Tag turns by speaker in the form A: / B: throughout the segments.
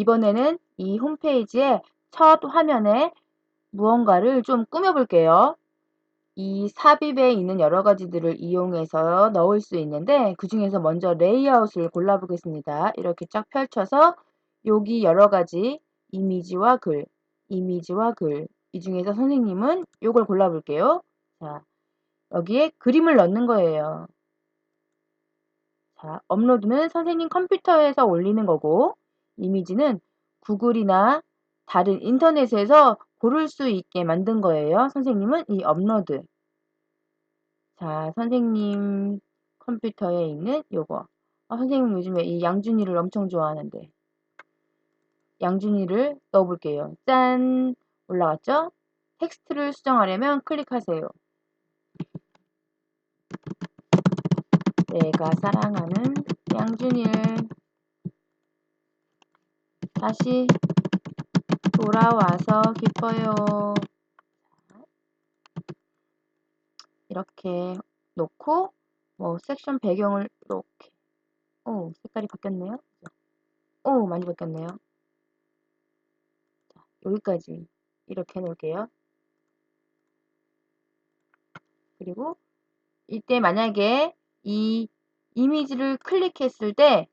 A: 이번에는 이 홈페이지의 첫 화면에 무언가를 좀 꾸며볼게요. 이 삽입에 있는 여러 가지들을 이용해서 넣을 수 있는데 그 중에서 먼저 레이아웃을 골라보겠습니다. 이렇게 쫙 펼쳐서 여기 여러 가지 이미지와 글, 이미지와 글, 이 중에서 선생님은 이걸 골라볼게요. 자, 여기에 그림을 넣는 거예요. 자, 업로드는 선생님 컴퓨터에서 올리는 거고, 이미지는 구글이나 다른 인터넷에서 고를 수 있게 만든 거예요. 선생님은 이 업로드. 자, 선생님 컴퓨터에 있는 요거. 아, 선생님 요즘에 이 양준이를 엄청 좋아하는데. 양준이를 넣어볼게요. 짠! 올라갔죠? 텍스트를 수정하려면 클릭하세요. 내가 사랑하는 양준이를 다시 돌아와서 기뻐요. 이렇게 놓고 뭐 섹션 배경을 이렇게 오 색깔이 바뀌었네요. 오 많이 바뀌었네요. 자, 여기까지 이렇게 해놓을게요. 그리고 이때 만약에 이 이미지를 클릭했을 때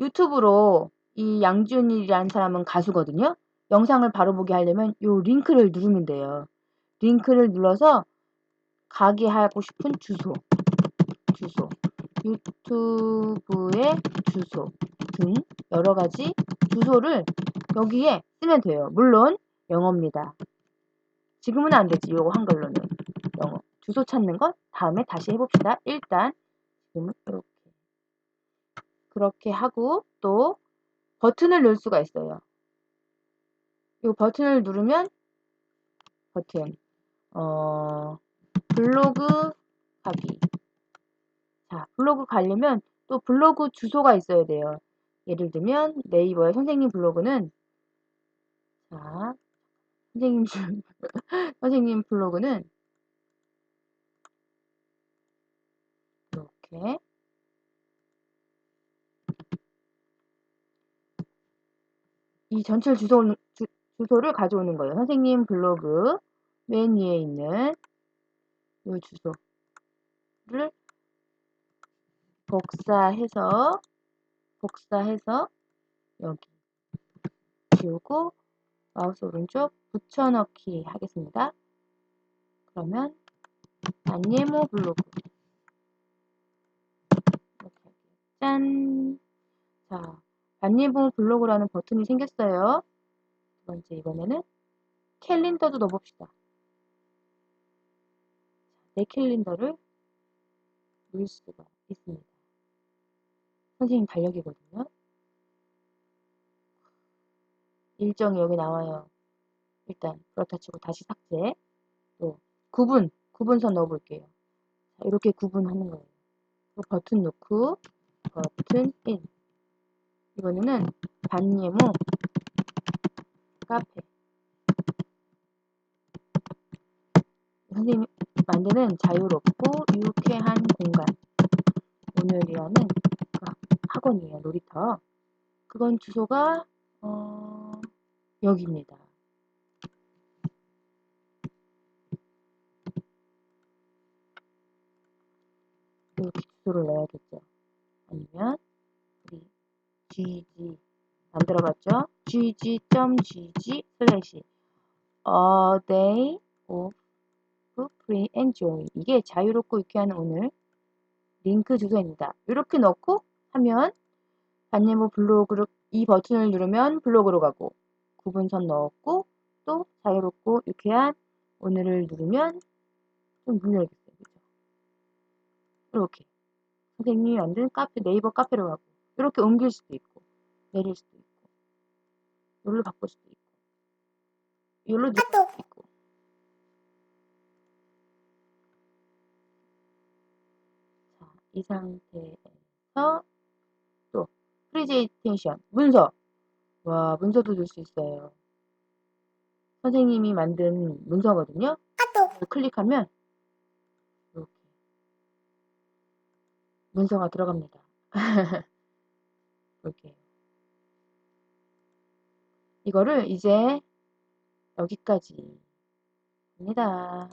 A: 유튜브로 이 양준일이라는 사람은 가수거든요. 영상을 바로 보게 하려면 이 링크를 누르면 돼요. 링크를 눌러서 가게 하고 싶은 주소, 주소, 유튜브의 주소 등 여러 가지 주소를 여기에 쓰면 돼요. 물론 영어입니다. 지금은 안 되지. 요거 한글로는 영어. 주소 찾는 건 다음에 다시 해봅시다. 일단 지금은 이렇게 그렇게 하고 또 버튼을 넣을 수가 있어요. 이 버튼을 누르면 버튼 어 블로그 하기 자 블로그 가려면 또 블로그 주소가 있어야 돼요. 예를 들면 네이버의 선생님 블로그는 자 선생님 선생님 블로그는 이렇게 이 전체 주소, 주, 주소를 가져오는 거예요. 선생님 블로그 맨 위에 있는 이 주소를 복사해서 복사해서 여기 지우고 마우스 오른쪽 붙여넣기 하겠습니다. 그러면 안예모 블로그 짠! 자, 반예모 블로그라는 버튼이 생겼어요. 두 번째 이번에는 캘린더도 넣어봅시다. 내 캘린더를 넣을 수가 있습니다. 선생님 달력이거든요. 일정이 여기 나와요. 일단 그렇다 치고 다시 삭제. 또 구분, 구분선 넣어볼게요. 자, 이렇게 구분하는 거예요. 버튼 넣고 버튼 1 이번에는 반예모 카페. 선생님이 만드는 자유롭고 유쾌한 공간. 오늘이라는 그 학원이에요 놀이터. 그건 주소가 어, 여기입니다. 이렇게 주소를 넣어야겠죠? 아니면 gg 만들어봤죠? gg.gg 슬래시 a day of free and joy 이게 자유롭고 유쾌한 오늘 링크 주소입니다. 이렇게 넣고 하면 반예모 블로그로 이 버튼을 누르면 블로그로 가고 구분선 넣었고 또 자유롭고 유쾌한 오늘을 누르면 좀 눌러야겠어요. 그죠? 이렇게 선생님이 만든 카페 네이버 카페로 가고 이렇게 옮길 수도 있고 내릴 수도 있고 여기로 바꿀 수도 있고 여기로 누를 수도 있고. 자, 이 상태에서 또 프리제이테이션 문서. 와 문서도 줄 수 있어요. 선생님이 만든 문서거든요. 클릭하면 이렇게 문서가 들어갑니다. 볼게요. 이거를 이제 여기까지 합니다.